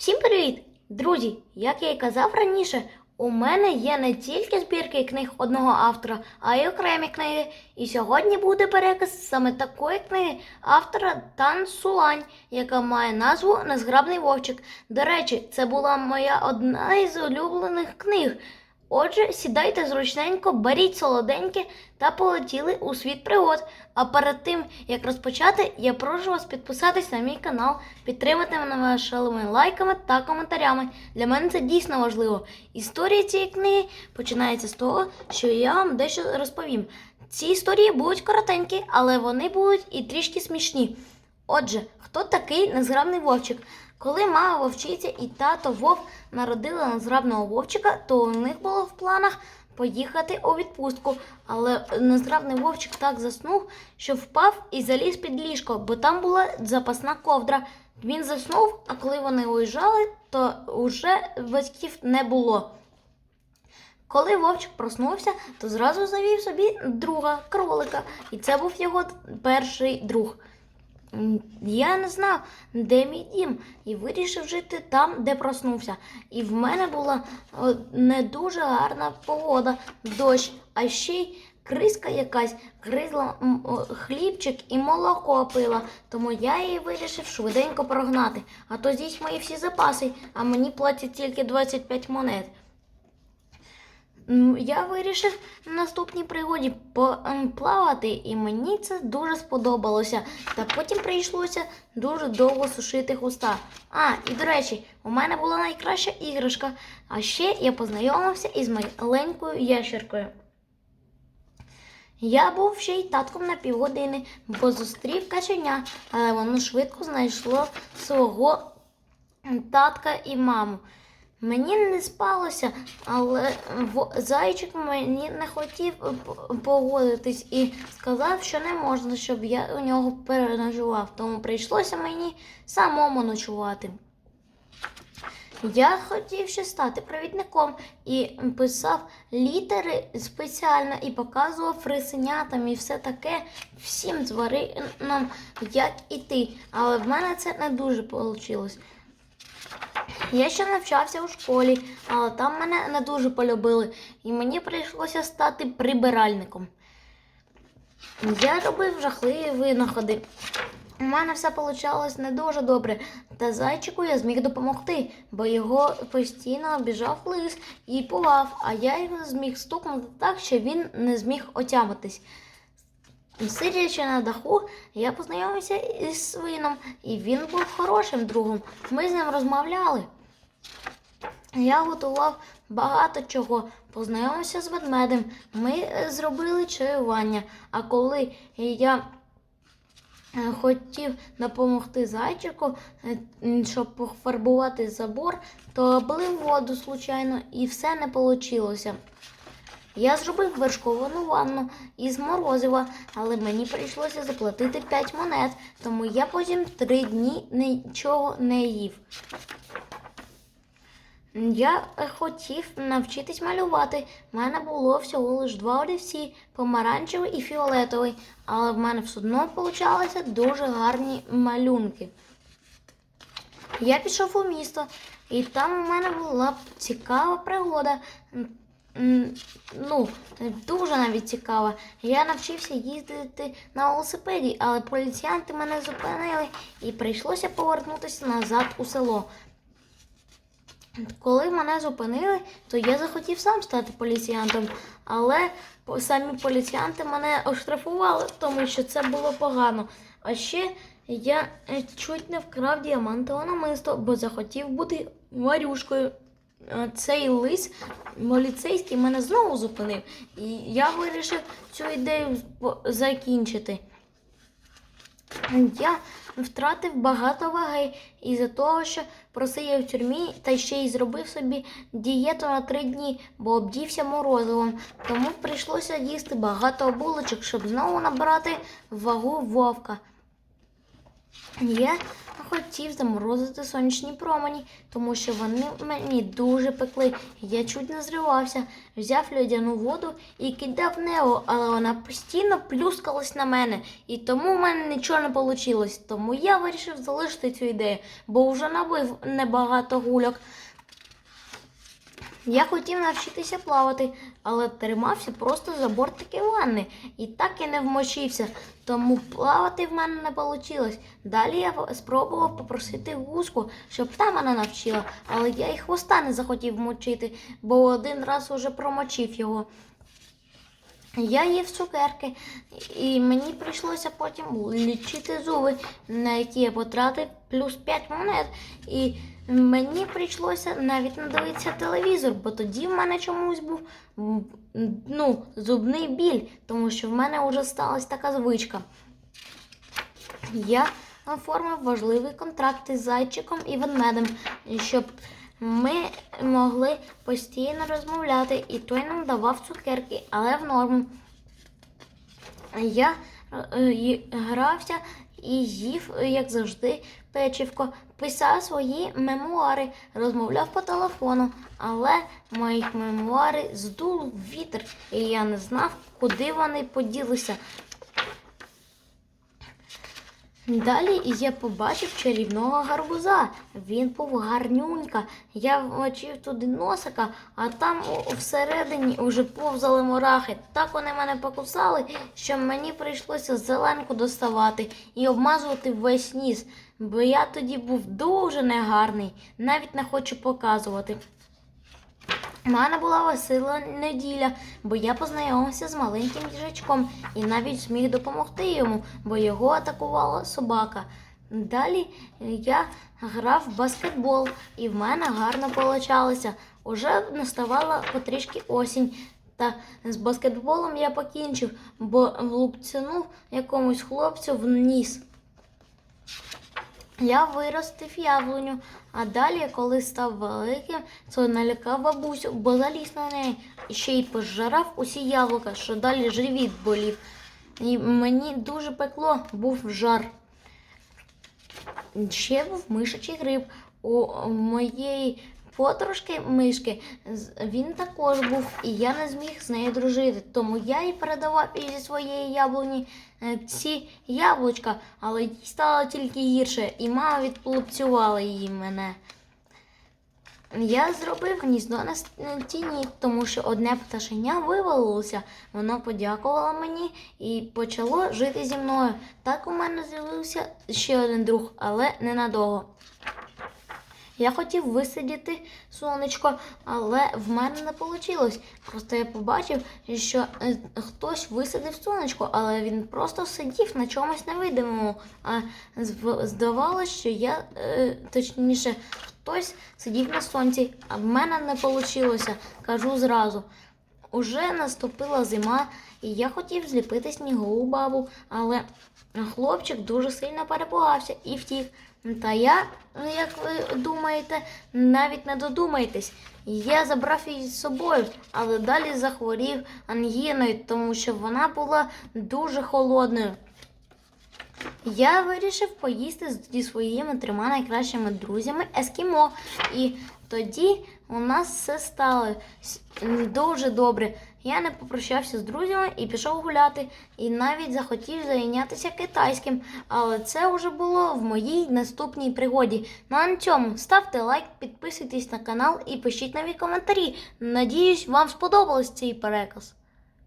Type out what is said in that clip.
Всім привіт! Друзі! Як я і казав раніше, у мене є не тільки збірки книг одного автора, а й окремі книги. І сьогодні буде переказ саме такої книги автора Тан Сулань, яка має назву Незграбний вовчик. До речі, це була моя одна із улюблених книг. Отже, сідайте зручненько, беріть солоденьке та полетіли у світ пригод. А перед тим, як розпочати, я прошу вас підписатись на мій канал, підтримати мене вашими лайками та коментарями. Для мене це дійсно важливо. Історія цієї книги починається з того, що я вам дещо розповім. Ці історії будуть коротенькі, але вони будуть і трішки смішні. Отже, хто такий незграбний вовчик? Коли мама вовчиця і тато вовк народили незграбного вовчика, то у них було в планах поїхати у відпустку. Але незграбний вовчик так заснув, що впав і заліз під ліжко, бо там була запасна ковдра. Він заснув, а коли вони уїжджали, то вже батьків не було. Коли вовчик проснувся, то зразу завів собі друга кролика, і це був його перший друг. Я не знав, де мій дім, і вирішив жити там, де проснувся. І в мене була не дуже гарна погода, дощ, а ще й криска якась гризла хлібчик і молоко пила. Тому я її вирішив швиденько прогнати. А то з'їсть мої всі запаси, а мені платять тільки 25 монет. Я вирішив на наступній пригоді плавати, і мені це дуже сподобалося. Та потім прийшлося дуже довго сушити хуста. А, і до речі, у мене була найкраща іграшка. А ще я познайомився із маленькою ящеркою. Я був ще й татком на півгодини, бо зустрів каченя, але воно швидко знайшло свого татка і маму. Мені не спалося, але зайчик мені не хотів погодитись і сказав, що не можна, щоб я у нього переночував. Тому прийшлося мені самому ночувати. Я хотів ще стати провідником і писав літери спеціально і показував рисенятам і все таке всім тваринам, як іти. Але в мене це не дуже вийшло. Я ще навчався у школі, але там мене не дуже полюбили, і мені прийшлося стати прибиральником. Я робив жахливі винаходи. У мене все вийшло не дуже добре, та зайчику я зміг допомогти, бо його постійно обіжав лис і пугав, а я його зміг стукнути так, що він не зміг отямитись. Сидячи на даху, я познайомився із свином, і він був хорошим другом. Ми з ним розмовляли. Я готував багато чого, познайомився з ведмедем. Ми е, зробили чаювання. А коли я е, хотів допомогти зайчику, е, щоб пофарбувати забор, то облив воду случайно і все не вийшло. Я зробив вершковану ванну із морозива, але мені прийшлося заплатити 5 монет, тому я потім 3 дні нічого не їв. Я хотів навчитись малювати. У мене було всього лиш два олівці помаранчевий і фіолетовий, але в мене все одно получалися дуже гарні малюнки. Я пішов у місто, і там у мене була цікава пригода. Ну, дуже навіть цікава. Я навчився їздити на велосипеді, але поліціянти мене зупинили і прийшлося повернутися назад у село. Коли мене зупинили, то я захотів сам стати поліціянтом, але самі поліціянти мене оштрафували, тому що це було погано. А ще я е, чуть не вкрав діамантове намисто, бо захотів бути варюшкою. Е, Цей лис поліцейський мене знову зупинив, і я вирішив цю ідею закінчити. Я втратив багато ваги із-за того, що просидів в тюрмі та ще й зробив собі дієту на три дні, бо обдівся морозивом. Тому прийшлося їсти багато булочок, щоб знову набрати вагу вовка. Я хотів заморозити сонячні промені, тому що вони мені дуже пекли. Я чуть не зривався, взяв льодяну воду і кидав нео, але вона постійно плюскалась на мене, і тому в мене нічого не вийшло. Тому я вирішив залишити цю ідею, бо вже набив небагато гульок. Я хотів навчитися плавати, але тримався просто за бортики ванни і так і не вмочився, тому плавати в мене не вийшло. Далі я спробував попросити гуску, щоб та мене навчила, але я і хвоста не захотів вмочити, бо один раз уже промочив його. Я їв цукерки, і мені прийшлося потім лічити зуби, на які я потратив плюс 5 монет. І мені прийшлося навіть не дивитися телевізор, бо тоді в мене чомусь був ну, зубний біль, тому що в мене вже сталася така звичка. Я оформив важливий контракт із зайчиком і ведмедем, щоб ми могли постійно розмовляти, і той нам давав цукерки, але в норму. Я е, грався і їв, як завжди, печивко, писав свої мемуари, розмовляв по телефону, але моїх мемуари здуло вітер, і я не знав, куди вони поділися. Далі я побачив чарівного гарбуза. Він був гарнюнька. Я вмочив туди носика, а там всередині вже повзали мурахи. Так вони мене покусали, що мені прийшлося зеленку доставати і обмазувати весь ніс, бо я тоді був дуже негарний, навіть не хочу показувати. У мене була весела неділя, бо я познайомився з маленьким їжачком і навіть зміг допомогти йому, бо його атакувала собака. Далі я грав в баскетбол, і в мене гарно получалося. Уже наставала потрішки осінь. Та з баскетболом я покінчив, бо влупцянув якомусь хлопцю в ніс. Я виростив яблуню, а далі, коли став великим, то налякав бабусю, бо заліз на неї ще й пожарав усі яблука, що далі живіт болів. І мені дуже пекло, був жар. Ще був мишачий гриб. У моєї подружки мишки він також був, і я не зміг з нею дружити. Тому я їй передавав із своєї яблуні е, ці яблучка, але їй стало тільки гірше, і мама відплупцювала її мене. Я зробив гніздо на стіні, тому що одне пташеня вивалилося. Воно подякувало мені і почало жити зі мною. Так у мене з'явився ще один друг, але ненадовго. Я хотів висидіти сонечко, але в мене не вийшло. Просто я побачив, що е, хтось висадив сонечко, але він просто сидів на чомусь невидимому. А здавалося, що я, е, точніше, хтось сидів на сонці, а в мене не вийшло, кажу зразу. Уже наступила зима, і я хотів зліпити снігову бабу, але хлопчик дуже сильно перепугався і втік. Та я, як ви думаєте, навіть не додумаєтесь. Я забрав її з собою, але далі захворів ангіною, тому що вона була дуже холодною. Я вирішив поїсти зі своїми трьома найкращими друзями ескімо. І тоді у нас все стало дуже добре. Я не попрощався з друзями і пішов гуляти, і навіть захотів зайнятися китайським. Але це вже було в моїй наступній пригоді. Ну а на цьому ставте лайк, підписуйтесь на канал і пишіть нові коментарі. Надіюсь, вам сподобалось цей переказ.